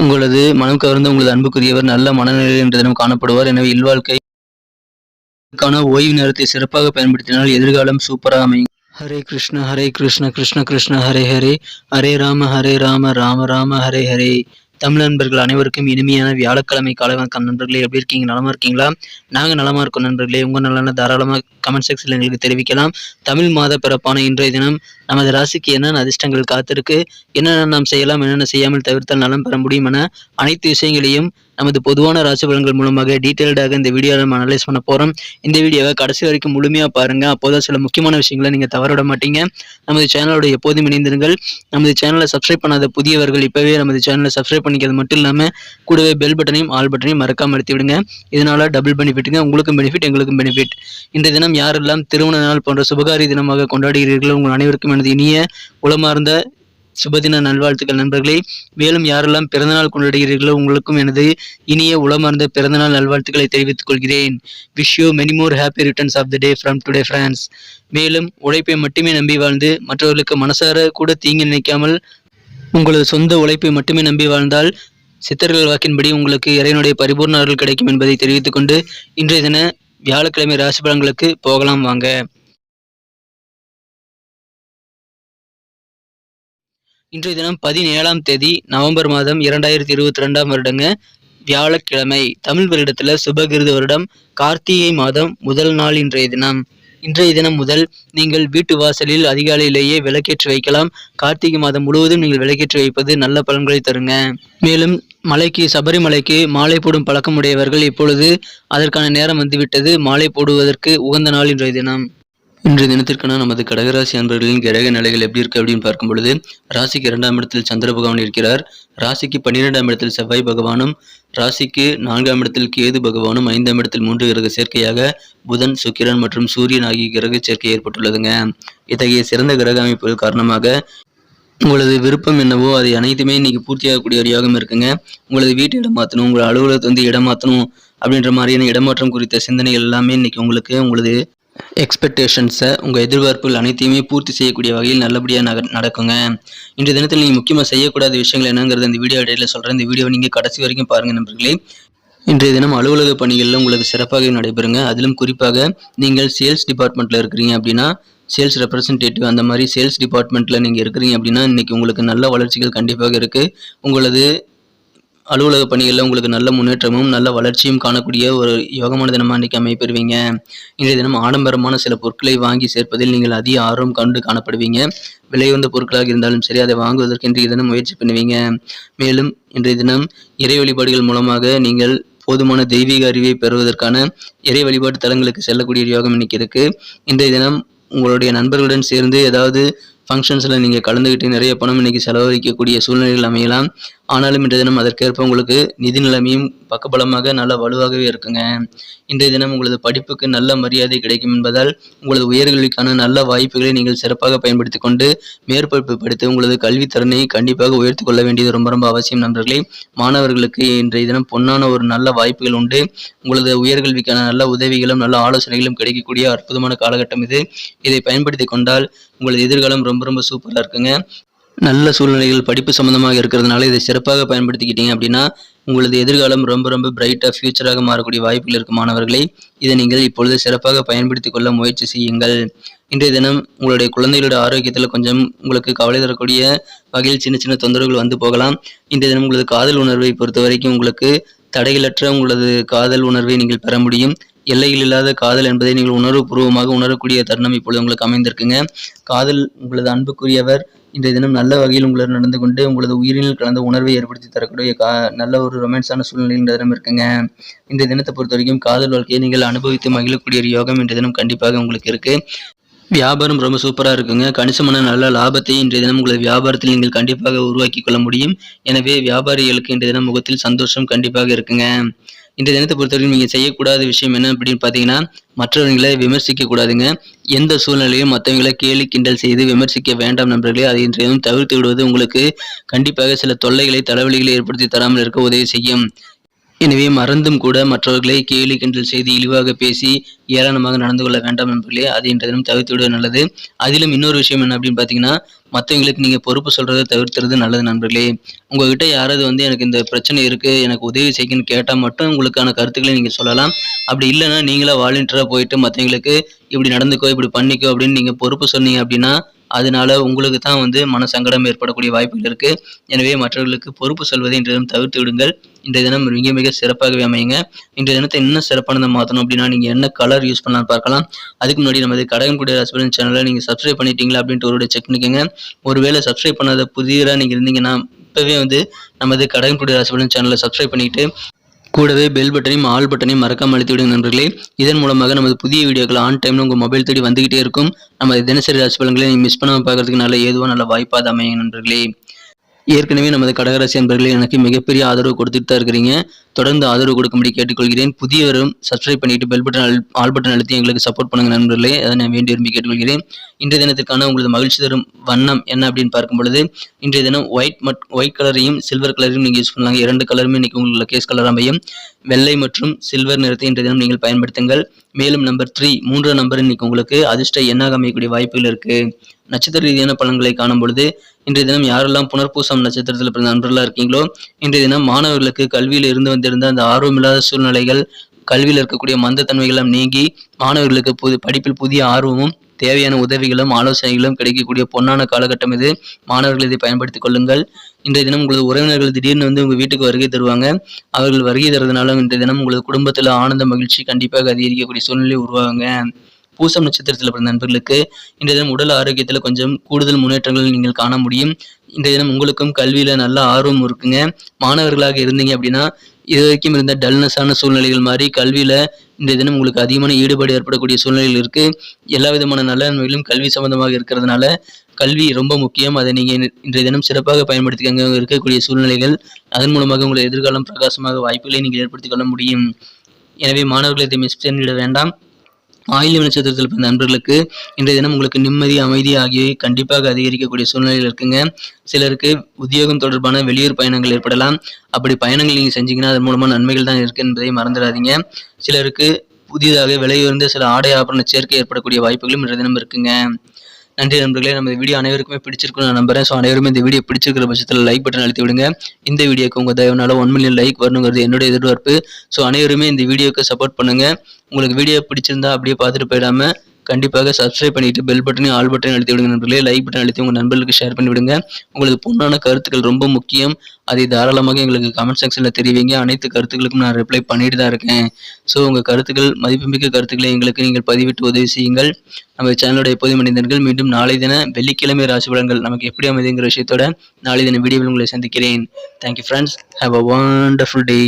உங்களது மனம் கவர்ந்த உங்களது அன்புக்குரியவர் நல்ல மனநிலையில் என்ற தினம் காணப்படுவார். எனவே இல்வாழ்க்கை க்கான ஓய்வு நேரத்தை சிறப்பாக பயன்படுத்தினால் எதிர்காலம் சூப்பராக அமையும். ஹரே கிருஷ்ண ஹரே கிருஷ்ண கிருஷ்ண கிருஷ்ண ஹரே ஹரே. ஹரே ராம ஹரே ராம ராம ராம ஹரே ஹரே. தமிழ் நண்பர்கள் அனைவருக்கும் இனிமையான வியாழக்கிழமை காலை வணக்கம் நண்பர்களே எப்படி இருக்கீங்க? நலமா இருக்கீங்களா? நாங்க நலமா இருக்கோம் நண்பர்களே. உங்க நலன தாராளமாக கமெண்ட் செக்ஷன்ல எங்களுக்கு தெரிவிக்கலாம். தமிழ் மாத பிறப்பான இன்றைய தினம் நமது ராசிக்கு என்னென்ன அதிர்ஷ்டங்கள் காத்திருக்கு என்னென்ன நாம் செய்யலாம் என்னென்ன செய்யாமல் தவிர்த்தால் நலம் பெற முடியும் என அனைத்து விஷயங்களையும் நமது பொதுவான ராசி பலன்கள் மூலமாக டீட்டெயில்டாக இந்த வீடியோவில் நம்ம அனலைஸ் பண்ண போகிறோம் இந்த வீடியோவை கடைசி வரைக்கும் முழுமையாக பாருங்க. அப்போதான் சில முக்கியமான விஷயங்களை நீங்கள் தவறவிட மாட்டீங்க. நமது சேனலோட எப்போதும் இணைந்திருங்கள். நமது சேனலை சப்ஸ்கிரைப் பண்ணாத புதியவர்கள் இப்போவே நமது சேனலை சப்ஸ்கிரைப் பண்ணிக்கிறது மட்டும் இல்லாமல் கூடவே பெல் பட்டனையும் ஆல் பட்டனையும் மறக்காமல் அழுத்தி விடுங்க. இதனால டபுள் பெனிஃபிட்டுங்க உங்களுக்கும் பெனிஃபிட் எங்களுக்கும் பெனிஃபிட் இன்றைய தினம் யாரெல்லாம் திருமண நாள் போன்ற சுபகாரி தினமாக கொண்டாடுகிறீர்களோ உங்கள் அனைவருக்கும் எனது இனிய உளமார்ந்த சுபதின நல்வாழ்த்துக்கள் நண்பர்களே. மேலும் யாரெல்லாம் பிறந்தநாள் கொண்டாடுகிறீர்களோ உங்களுக்கும் எனது இனிய உளமார்ந்த பிறந்தநாள் நல்வாழ்த்துக்களை தெரிவித்துக் கொள்கிறேன். Wish you many more happy returns of the day from today friends மேலும் உழைப்பை மட்டுமே நம்பி வாழ்ந்து மற்றவர்களுக்கு மனசார கூட தீங்கு நினைக்காமல் உங்களது சொந்த உழைப்பை மட்டுமே நம்பி வாழ்ந்தால் சித்தர்கள் வாக்கின்படி உங்களுக்கு இறைவனுடைய பரிபூர்ண அருள் கிடைக்கும் என்பதை தெரிவித்துக்கொண்டு இன்றைய தின வியாழக்கிழமை ராசி பலன்களுக்கு போகலாம் வாங்க. இன்றைய தினம் பதினேழாம் தேதி நவம்பர் மாதம் இரண்டாயிரத்தி இருபத்தி ரெண்டாம் வருடங்க வியாழக்கிழமை. தமிழ் வருடத்தில் சுபகிருத வருடம் கார்த்திகை மாதம் முதல் நாள் இன்றைய தினம். இன்றைய தினம் முதல் நீங்கள் வீட்டு வாசலில் அதிகாலையிலேயே விளக்கேற்றி வைக்கலாம். கார்த்திகை மாதம் முழுவதும் நீங்கள் விளக்கேற்றி வைப்பது நல்ல பலன்களை தருங்க. மேலும் மலைக்கு சபரிமலைக்கு மாலை போடும் பழக்கமுடையவர்கள் இப்பொழுது அதற்கான நேரம் வந்துவிட்டது. மாலை போடுவதற்கு உகந்த நாள் இன்றைய தினம். இன்றைய தினத்திற்கான நமது கடகராசி அன்பர்களின் கிரக நிலைகள் எப்படி இருக்கு அப்படின்னு பார்க்கும் பொழுது ராசிக்கு இரண்டாம் இடத்தில் சந்திர பகவான் இருக்கிறார். ராசிக்கு பன்னிரெண்டாம் இடத்தில் செவ்வாய் பகவானும் ராசிக்கு நான்காம் இடத்தில் கேது பகவானும் ஐந்தாம் இடத்தில் மூன்று கிரக சேர்க்கையாக புதன் சுக்கிரன் மற்றும் சூரியன் ஆகிய கிரக சேர்க்கை ஏற்பட்டுள்ளதுங்க. இத்தகைய சிறந்த கிரக அமைப்புகள் காரணமாக உங்களது விருப்பம் என்னவோ அது அனைத்துமே இன்னைக்கு பூர்த்தியாகக்கூடிய ஒரு யோகம் இருக்குங்க. உங்களது வீட்டு இடம் மாற்றணும் உங்களை அலுவலகத்தை வந்து இடம் மாற்றணும் அப்படின்ற மாதிரியான இடமாற்றம் குறித்த சிந்தனைகள் எல்லாமே இன்னைக்கு உங்களுக்கு உங்களது எக்ஸ்பெக்டேஷன்ஸை உங்கள் எதிர்பார்ப்புகள் அனைத்தையுமே பூர்த்தி செய்யக்கூடிய வகையில் நல்லபடியாக நக நடக்குங்க. இன்றைய தினத்தில் நீங்கள் முக்கியமாக செய்யக்கூடாத விஷயங்கள் என்னங்கிறது இந்த வீடியோ இடையில சொல்கிறேன் இந்த வீடியோவை நீங்கள் கடைசி வரைக்கும் பாருங்கள் நண்பர்களே. இன்றைய தினம் அலுவலக பணிகளில் உங்களுக்கு சிறப்பாக நடைபெறுங்க. அதிலும் குறிப்பாக நீங்கள் சேல்ஸ் டிபார்ட்மெண்ட்டில் இருக்கிறீங்க அப்படின்னா சேல்ஸ் ரெப்ரசன்டேட்டிவ் அந்த மாதிரி சேல்ஸ் டிபார்ட்மெண்ட்டில் நீங்கள் இருக்கிறீங்க அப்படின்னா இன்றைக்கி உங்களுக்கு நல்ல வளர்ச்சிகள் கண்டிப்பாக இருக்குது உங்களது அலுவலக பணிகளில் உங்களுக்கு நல்ல முன்னேற்றமும் நல்ல வளர்ச்சியும் காணக்கூடிய ஒரு யோகமான தினமாக இன்றைக்கி அமைப்பெறுவீங்க இன்றைய தினம் ஆடம்பரமான சில பொருட்களை வாங்கி சேர்ப்பதில் நீங்கள் அதிக ஆர்வம் கண்டு காணப்படுவீங்க. விலையுந்த பொருட்களாக இருந்தாலும் சரி அதை வாங்குவதற்கு இன்றைய தினம் முயற்சி பண்ணுவீங்க. மேலும் இன்றைய தினம் இறை வழிபாடுகள் மூலமாக நீங்கள் போதுமான தெய்வீக அறிவை பெறுவதற்கான இறை வழிபாட்டு தலங்களுக்கு செல்லக்கூடிய யோகம் இன்னைக்கு இருக்கு. இன்றைய தினம் உங்களுடைய நண்பர்களுடன் சேர்ந்து ஏதாவது ஃபங்க்ஷன்ஸில் நீங்கள் கலந்துக்கிட்டு நிறைய பணம் இன்னைக்கு செலவழிக்கக்கூடிய சூழ்நிலைகள் அமையலாம். ஆனாலும் இன்றைய தினம் அதற்கேற்ப உங்களுக்கு நிதி நிலைமையும் பக்கபலமாக நல்ல வலுவாகவே இருக்குங்க. இன்றைய தினம் உங்களது படிப்புக்கு நல்ல மரியாதை கிடைக்கும் என்பதால் உங்களது உயர்கல்விக்கான நல்ல வாய்ப்புகளை நீங்கள் சிறப்பாக பயன்படுத்தி கொண்டு மேற்படிப்பு படித்து உங்களது கல்வித்திறனை கண்டிப்பாக உயர்த்தி கொள்ள வேண்டியது ரொம்ப ரொம்ப அவசியம் நண்பர்களே. மாணவர்களுக்கு இன்றைய தினம் பொன்னான ஒரு நல்ல வாய்ப்புகள் உண்டு. உங்களது உயர்கல்விக்கான நல்ல உதவிகளும் நல்ல ஆலோசனைகளும் கிடைக்கக்கூடிய அற்புதமான காலகட்டம் இது. இதை பயன்படுத்தி கொண்டால் உங்களது எதிர்காலம் ரொம்ப ரொம்ப சூப்பராக இருக்குங்க. நல்ல சூழ்நிலைகள் படிப்பு சம்மந்தமாக இருக்கிறதுனால இதை சிறப்பாக பயன்படுத்திக்கிட்டீங்க அப்படின்னா உங்களது எதிர்காலம் ரொம்ப ரொம்ப பிரைட்டாக ஃபியூச்சராக மாறக்கூடிய வாய்ப்புகள் இருக்கும் மாணவர்களை. இதை நீங்கள் இப்பொழுது சிறப்பாக பயன்படுத்தி கொள்ள முயற்சி செய்யுங்கள். இன்றைய தினம் உங்களுடைய குழந்தைகளோட ஆரோக்கியத்தில் கொஞ்சம் உங்களுக்கு கவலை தரக்கூடிய வகையில் சின்ன சின்ன தொந்தரவுகள் வந்து போகலாம். இன்றைய தினம் உங்களது காதல் உணர்வை பொறுத்த வரைக்கும் உங்களுக்கு தடைகளற்ற உங்களது காதல் உணர்வை நீங்கள் பெற முடியும். எல்லைகள் இல்லாத காதல் என்பதை நீங்கள் உணர்வுபூர்வமாக உணரக்கூடிய தருணம் இப்பொழுது உங்களுக்கு அமைந்திருக்குங்க. காதல் உங்களது அன்புக்குரியவர். இன்றைய தினம் நல்ல வகையில் உங்களுடன் நடந்து கொண்டு உங்களது உயிரினில் கலந்த உணர்வை ஏற்படுத்தி தரக்கூடிய கா நல்ல ஒரு ரொமான்ஸான சூழ்நிலை இந்த தினம் இருக்குங்க. இந்த தினத்தை பொறுத்த வரைக்கும் காதல் வாழ்க்கையை நீங்கள் அனுபவித்து மகிழக்கூடிய ஒரு யோகம் இன்றைய தினம் கண்டிப்பாக உங்களுக்கு இருக்கு. வியாபாரம் ரொம்ப சூப்பராக இருக்குங்க. கணிசமான நல்ல லாபத்தை இன்றைய தினம் உங்களது வியாபாரத்தில் நீங்கள் கண்டிப்பாக உருவாக்கி கொள்ள முடியும். எனவே வியாபாரிகளுக்கு இன்றைய தினம் முகத்தில் சந்தோஷம் கண்டிப்பாக இருக்குங்க. இன்றைய தினத்தை பொறுத்தவரைக்கும் நீங்கள் செய்யக்கூடாத விஷயம் என்ன அப்படின்னு பார்த்தீங்கன்னா மற்றவர்களை விமர்சிக்க கூடாதுங்க. எந்த சூழ்நிலையும் மற்றவங்களை கேலி கிண்டல் செய்து விமர்சிக்க வேண்டாம் நண்பர்களே. அதை இன்றைய தவிர்த்து விடுவது உங்களுக்கு கண்டிப்பாக சில தொல்லைகளை தலைவலிகளை ஏற்படுத்தி தராமல் இருக்க உதவி செய்யும். எனவே மறந்தும் கூட மற்றவர்களை கேலி கிண்டல் செய்து இழிவாக பேசி ஏளனமாக நடந்து கொள்ள வேண்டாம் நண்பர்களே அது இன்றைய தினம் தவிர்த்து விடுவது நல்லது. அதிலும் இன்னொரு விஷயம் என்ன அப்படின்னு பார்த்தீங்கன்னா மற்றவங்களுக்கு நீங்கள் பொறுப்பு சொல்கிறத தவிர்த்துறது நல்லது நண்பர்களே. உங்ககிட்ட யாராவது வந்து எனக்கு இந்த பிரச்சனை இருக்குது எனக்கு உதவி செய்யணும்னு கேட்டால் மட்டும் உங்களுக்கான கருத்துக்களை நீங்கள் சொல்லலாம். அப்படி இல்லைன்னா நீங்களா வாலண்டியராக போயிட்டு மற்றவங்களுக்கு இப்படி நடந்துக்கோ இப்படி பண்ணிக்கோ அப்படின்னு நீங்கள் பொறுப்பு சொன்னீங்க அப்படின்னா அதனால உங்களுக்கு தான் வந்து மன சங்கடம் ஏற்படக்கூடிய வாய்ப்புகள் இருக்குது எனவே மற்றவர்களுக்கு பொறுப்பு சொல்வதை இன்றைய தினம் தவிர்த்து விடுங்கள். இன்றைய தினம் மிக மிக சிறப்பாகவே அமையுங்க. இன்றைய தினத்தை இன்னும் சிறப்பானதை மாற்றணும் அப்படின்னா நீங்கள் என்ன கலர் யூஸ் பண்ணலாம் பார்க்கலாம். அதுக்கு முன்னாடி நமது கடகன்குடி ஹஸ்பண்ட் சேனலை நீங்கள் சப்ஸ்கிரைப் பண்ணிட்டீங்களா அப்படின்ட்டு ஒரு செக் பண்ணிக்கோங்க. ஒருவேளை சப்ஸ்கிரைப் பண்ணாத புதியராக நீங்கள் இருந்தீங்கன்னா இப்போவே வந்து நமது கடகன்குடி ராசிபலன் சேனலை சப்ஸ்கிரைப் பண்ணிவிட்டு கூடவே பெல் பட்டனையும் ஆல் பட்டனையும் மறக்காமல் அழுத்தி விடுங்க நண்பர்களே. இதன் மூலமாக நமது புதிய வீடியோக்கள் ஆன் டைம்ல உங்கள் மொபைல் தேடி வந்துகிட்டே இருக்கும். நமது தினசரி ராசி பலன்களை நீங்கள் மிஸ் பண்ணாமல் பார்க்கறதுக்கு நல்ல ஏதுவாக நல்ல வாய்ப்பாக அமையுங்க நண்பர்களே. ஏற்கனவே நமது கடகராசி நண்பர்களே எனக்கு மிகப்பெரிய ஆதரவு கொடுத்துட்டு தான் இருக்கிறீங்க. தொடர்ந்து ஆதரவு கொடுக்கும்படி கேட்டுக்கொள்கிறேன். புதியவரும் சப்ஸ்கிரைப் பண்ணிட்டு பெல் பட்டன் ஆல் பட்டன் அழுத்தி எங்களுக்கு சப்போர்ட் பண்ணுங்க நண்பர்களே. அதை நான் வேண்டி விரும்பி கேட்டுக்கொள்கிறேன். இன்றைய தினத்திற்கான உங்களது மகிழ்ச்சி தரும் வண்ணம் என்ன அப்படின்னு பார்க்கும் பொழுது இன்றைய தினம் ஒயிட் மட் ஒயிட் கலரையும் சில்வர் கலரையும் நீங்கள் யூஸ் பண்ணலாங்க. இரண்டு கலருமே இன்னைக்கு உங்களுக்கு கேஸ் கலர் அமையும். வெள்ளை மற்றும் சில்வர் நிறத்தை இன்றைய தினம் நீங்கள் பயன்படுத்துங்கள். மேலும் நம்பர் த்ரீ மூன்று நம்பர் இன்னைக்கு உங்களுக்கு அதிர்ஷ்ட எண்ணாக அமையக்கூடிய வாய்ப்புகள் இருக்கு. நட்சத்திர ரீதியான பலன்களை காணும் பொழுது இன்றைய தினம் யாரெல்லாம் புனர்பூசம் நட்சத்திரத்தில் பிறந்த நண்பர்களாக இருக்கீங்களோ இன்றைய தினம் மாணவர்களுக்கு கல்வியில் இருந்து வந்திருந்த அந்த ஆர்வமில்லாத சூழ்நிலைகள் கல்வியில் இருக்கக்கூடிய மந்தத்தன்மைகளும் நீங்கி மாணவர்களுக்கு புது படிப்பில் புதிய ஆர்வமும் தேவையான உதவிகளும் ஆலோசனைகளும் கிடைக்கக்கூடிய பொன்னான காலகட்டம் இது. மாணவர்கள் இதை பயன்படுத்திக் கொள்ளுங்கள். இன்றைய தினம் உங்களது உறவினர்கள் திடீர்னு வந்து உங்கள் வீட்டுக்கு வருகை தருவாங்க. அவர்கள் வருகை தருவதனால இன்றைய தினம் உங்களது குடும்பத்தில் ஆனந்த மகிழ்ச்சி கண்டிப்பாக அதிகரிக்கக்கூடிய சூழ்நிலை உருவாகுங்க. பூசம் நட்சத்திரத்தில் பிறந்த நண்பர்களுக்கு இன்றைய தினம் உடல் ஆரோக்கியத்தில் கொஞ்சம் கூடுதல் முன்னேற்றங்கள் நீங்கள் காண முடியும். இன்றைய தினம் உங்களுக்கும் கல்வியில் நல்ல ஆர்வம் இருக்குங்க. மாணவர்களாக இருந்தீங்க அப்படின்னா இது வரைக்கும் இருந்த டல்னஸான சூழ்நிலைகள் மாதிரி கல்வியில் இன்றைய தினம் உங்களுக்கு அதிகமான ஈடுபாடு ஏற்படக்கூடிய சூழ்நிலைகள் இருக்குது எல்லா விதமான நல்ல நன்மைகளும் கல்வி சம்பந்தமாக இருக்கிறதுனால கல்வி ரொம்ப முக்கியம். அதை நீங்கள் இன்றைய தினம் சிறப்பாக பயன்படுத்திக்கங்க. இருக்கக்கூடிய சூழ்நிலைகள் அதன் மூலமாக உங்களை எதிர்காலம் பிரகாசமாக வாய்ப்புகளை நீங்கள் ஏற்படுத்திக் கொள்ள முடியும். எனவே மாணவர்களை இதை மிஸ் பண்ணிட வேண்டாம். ஆயில்யம் நட்சத்திரத்தில் பிறந்த நண்பர்களுக்கு இன்றைய தினம் உங்களுக்கு நிம்மதி அமைதி ஆகியவை கண்டிப்பாக அதிகரிக்கக்கூடிய சூழ்நிலையில் இருக்குங்க. சிலருக்கு உத்தியோகம் தொடர்பான வெளியூர் பயணங்கள் ஏற்படலாம். அப்படி பயணங்கள் நீங்கள் செஞ்சீங்கன்னா அதன் மூலமாக நன்மைகள் தான் இருக்குது என்பதை மறந்துடாதீங்க. சிலருக்கு புதிதாக விலையுயர்ந்த சில ஆடை ஆபரண சேர்க்கை ஏற்படக்கூடிய வாய்ப்புகளும் இன்றைய தினம் இருக்குங்க. நன்றி நண்பர்களே. நம்ம வீடியோ அனைவருக்குமே பிடிச்சிருக்கும் நான் நம்புறேன். ஸோ அனைவருமே இந்த வீடியோ பிடிச்சிருக்கிற பட்சத்தில் லைக் பட்டன் அழுத்தி விடுங்க. இந்த வீடியோக்கு உங்கள் தயவுனால ஒன் மில்லியன் லைக் வரணுங்கிறது என்னோட எதிர்பார்ப்பு. ஸோ அனைவருமே இந்த வீடியோக்கு சப்போர்ட் பண்ணுங்க. உங்களுக்கு வீடியோ பிடிச்சிருந்தா அப்படியே பார்த்துட்டு போயிடாம கண்டிப்பாக சப்ஸ்கிரைப் பண்ணிட்டு பெல் பட்டனையும் ஆல் பட்டனையும் அழுத்தி விடுங்க நண்பர்களே. லைக் பட்டன் அழுத்தி உங்கள் நண்பர்களுக்கு ஷேர் பண்ணி விடுங்க. உங்களுக்கு பொண்ணான கருத்துக்கள் ரொம்ப முக்கியம். அதை தாராளமாக எங்களுக்கு கமெண்ட் செக்ஷனில் தெரிவிங்க. அனைத்து கருத்துக்களுக்கும் நான் ரிப்ளை பண்ணிட்டு தான் இருக்கேன். ஸோ உங்கள் கருத்துக்கள் மதிப்புமிக்க கருத்துக்களை எங்களுக்கு நீங்கள் பதிவிட்டு உதவி செய்யுங்கள். நம்ம சேனலோட எப்போதும் மனிதர்கள் மீண்டும் நாளை தின வெள்ளிக்கிழமை ராசி பலன்கள் நமக்கு எப்படி அமைதிங்கிற விஷயத்தோட நாளை தின வீடியோவில் உங்களை சந்திக்கிறேன். Thank you friends have a wonderful day